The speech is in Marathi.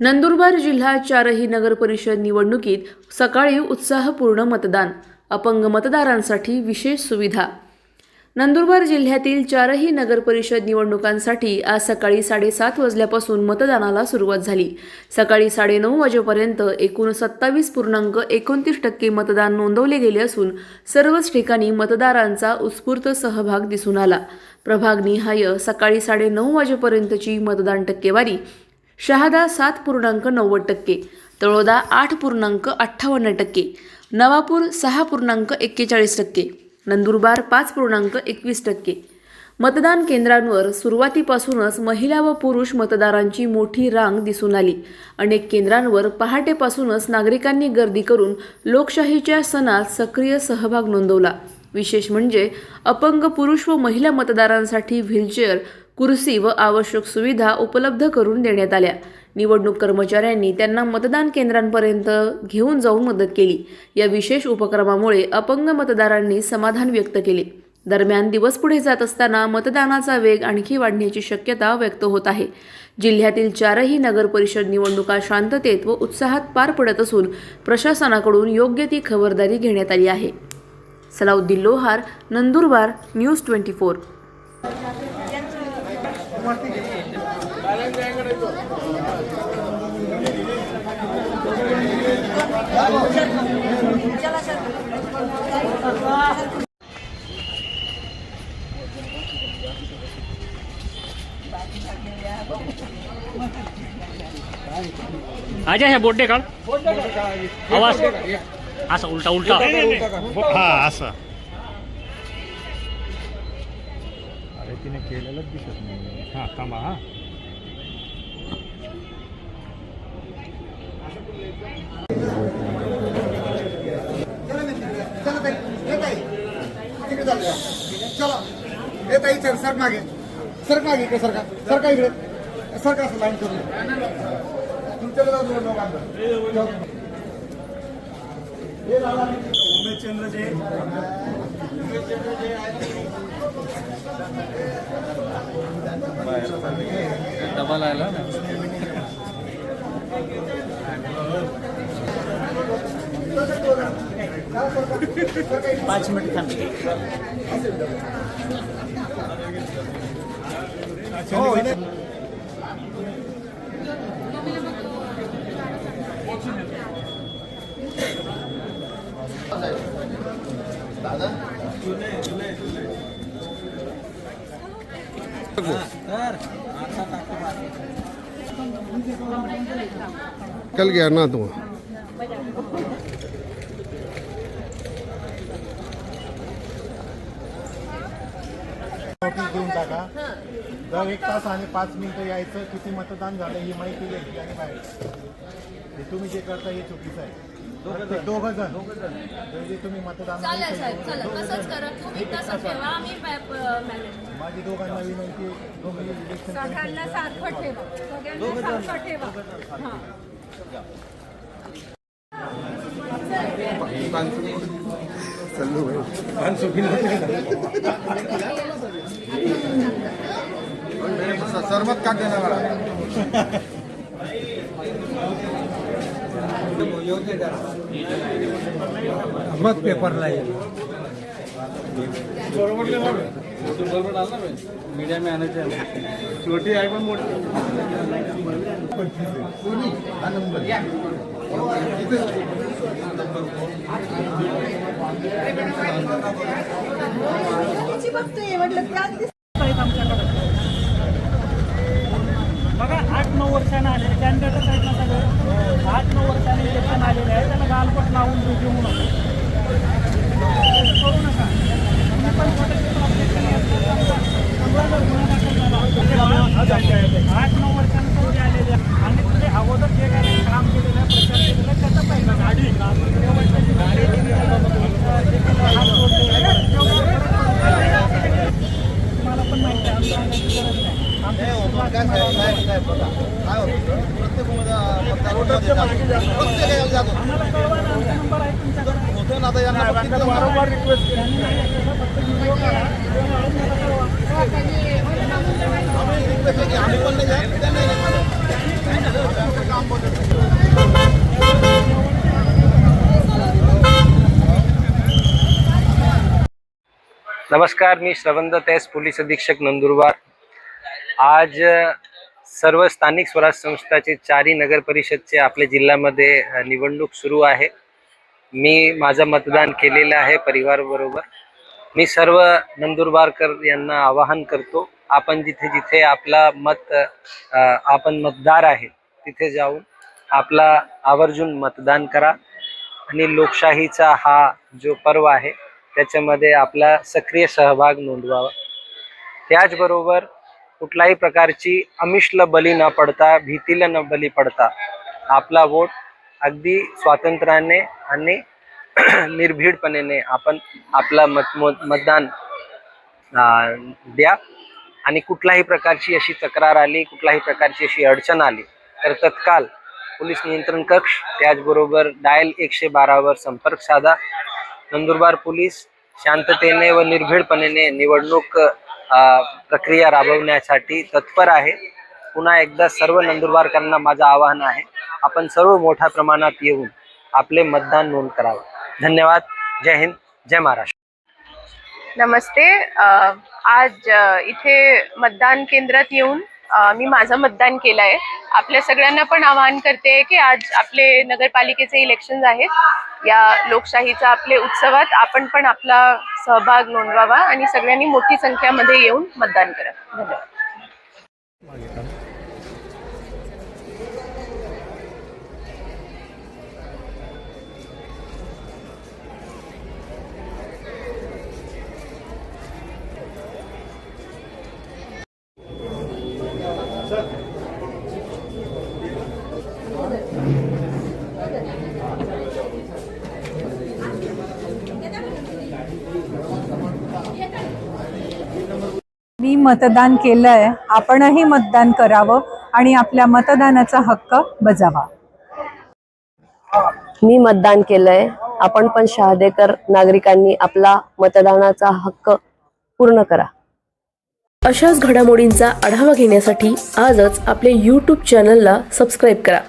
नंदुरबार जिल्हा चारही नगर परिषद निवडणुकीत सकाळी उत्साहपूर्ण मतदान अपंग मतदारांसाठी विशेष सुविधा. नंदुरबार जिल्ह्यातील चारही नगरपरिषद निवडणुकांसाठी आज सकाळी साडेसात वाजल्यापासून मतदानाला सुरुवात झाली. सकाळी साडेनऊ वाजेपर्यंत एकूण सत्तावीस पूर्णांक एकोणतीस टक्के मतदान नोंदवले गेले असून सर्वच ठिकाणी मतदारांचा उत्स्फूर्त सहभाग दिसून आला. प्रभागनिहाय सकाळी साडेनऊ वाजेपर्यंतची मतदान टक्केवारी शहादा सात पूर्णांक नव्वद टक्के तळोदा आठ पूर्णांक अठ्ठावन्न टक्के नवापूर सहा पूर्णांक एक्केचाळीस टक्के नंदुरबार पाच पूर्णांक एकवीस टक्के. मतदान केंद्रांवर सुरुवातीपासूनच महिला व पुरुष मतदारांची मोठी रांग दिसून आली. अनेक केंद्रांवर पहाटेपासूनच नागरिकांनी गर्दी करून लोकशाहीच्या सणात सक्रिय सहभाग नोंदवला. विशेष म्हणजे अपंग पुरुष व महिला मतदारांसाठी व्हीलचेअर कुर्सी व आवश्यक सुविधा उपलब्ध करून देण्यात आल्या. निवडणूक कर्मचाऱ्यांनी त्यांना मतदान केंद्रांपर्यंत घेऊन जाऊन मदत केली. या विशेष उपक्रमामुळे अपंग मतदारांनी समाधान व्यक्त केले. दरम्यान दिवस पुढे जात असताना मतदानाचा वेग आणखी वाढण्याची शक्यता व्यक्त होत आहे. जिल्ह्यातील चारही नगरपरिषद निवडणुका शांततेत व उत्साहात पार पडत असून प्रशासनाकडून योग्य ती खबरदारी घेण्यात आली आहे. Salauddin Lohar Nandurbar news twenty four. आजा ह्या बोड्डे काढ आवाज़। असा उलटा उलटा। हा असं तिने केलेलंच दिसत नाही हा थांबा हा चला ताई हे ताई तिकडे चालूया चला हे ताई सर सर मागे सर मागे इकडे सरका सरका इकडे सरका असं लाईन करून तुमच्याकडे जाऊ दोन लोकांना हे दादा उमेशचंद्र जे उमेशचंद्र जे आहेत डबल आला ना पाच मिनिट थांब हो इथे कल गया ना तू? देऊन टाका. दर एक तास आणि पाच मिनिटं यायचं किती मतदान झालं ही माहिती घ्यायची आणि बाहेर. हे तुम्ही जे करता हे चुकीचं आहे. दोघं जण म्हणजे तुम्ही मतदान चालेल साहेब चला तसंच करा. तुम्ही तसं ठेवा. आम्ही मॅनेज माझी दोघांना विनंती दोघी इलेक्शन सगळ्यांना सारखं ठेवा. सगळ्यांना सारखं ठेवा. हां. सरमत का देणार? मग पेपरला येईल. मीडिया मॅनेजर छोटी आहे पण मोठी हा नंबर. नमस्कार मी श्रवंद तैस पुलिस अधीक्षक नंदुरबार. आज सर्व स्थानिक स्वराज संस्थाचे चारही नगर परिषदचे आपल्या जिल्ह्यामध्ये निवडणूक सुरू आहे. मी माझं मतदान केलेलं आहे परिवाराबरोबर मी सर्व नंदुरबारकर यांना आवाहन करतो आपण जिथे जिथे आपला मत आपण मतदार आहे तिथे जाऊन आपला आवर्जून मतदान करा. आणि लोकशाहीचा हा जो पर्व आहे त्याच्यामध्ये आपला सक्रिय सहभाग नोंदवावा. त्याचबरोबर कुठल्याही प्रकारची अमिषला बली न पडता भीतीला न बली पडता आपला वोट अगदी स्वातंत्र्याने आणि निर्भीडपणे आपण आपला मत मतदान द्या. आणि कुठल्याही प्रकारची अशी तक्रार आली कुठल्याही प्रकारची अशी अडचण आली तर तत्काल पोलीस नियंत्रण कक्ष त्याचबरोबर डायल एकशे बारावर संपर्क साधा. नंदुरबार पोलीस शांततेने व निर्भीडपणे निवडणूक प्रक्रिया राबवण्यासाठी तत्पर आहे. पुन्हा एकदा सर्व नंदुरबारकरांना माझं आवाहन आहे आपण सर्व मोठ्या प्रमाणात येऊन आपले मतदान नोंद करावं. धन्यवाद. जय हिंद. जय महाराष्ट्र. नमस्ते. आज इथे मतदान केंद्रात येऊन मी माझं मतदान केलं आहे आपल्या सगळ्यांना पण आवाहन करते की आज आपले नगरपालिकेचे इलेक्शन्स आहेत. या लोकशाहीचा आपले उत्सवात आपण पण आपला सहभाग नोंदवावा आणि सगळ्यांनी मोठी संख्यामध्ये येऊन मतदान करा. धन्यवाद. मतदान केलंय आपणही मतदान करावं आणि आपल्या मतदानाचा हक्क बजावा. मी मतदान केलंय. आपण पण शहादेकर नागरिकांनी आपला मतदानाचा हक्क पूर्ण करा. अशाच घडामोडींचा आढावा घेण्यासाठी आजच आपले यूट्यूब चॅनलला सबस्क्राईब करा.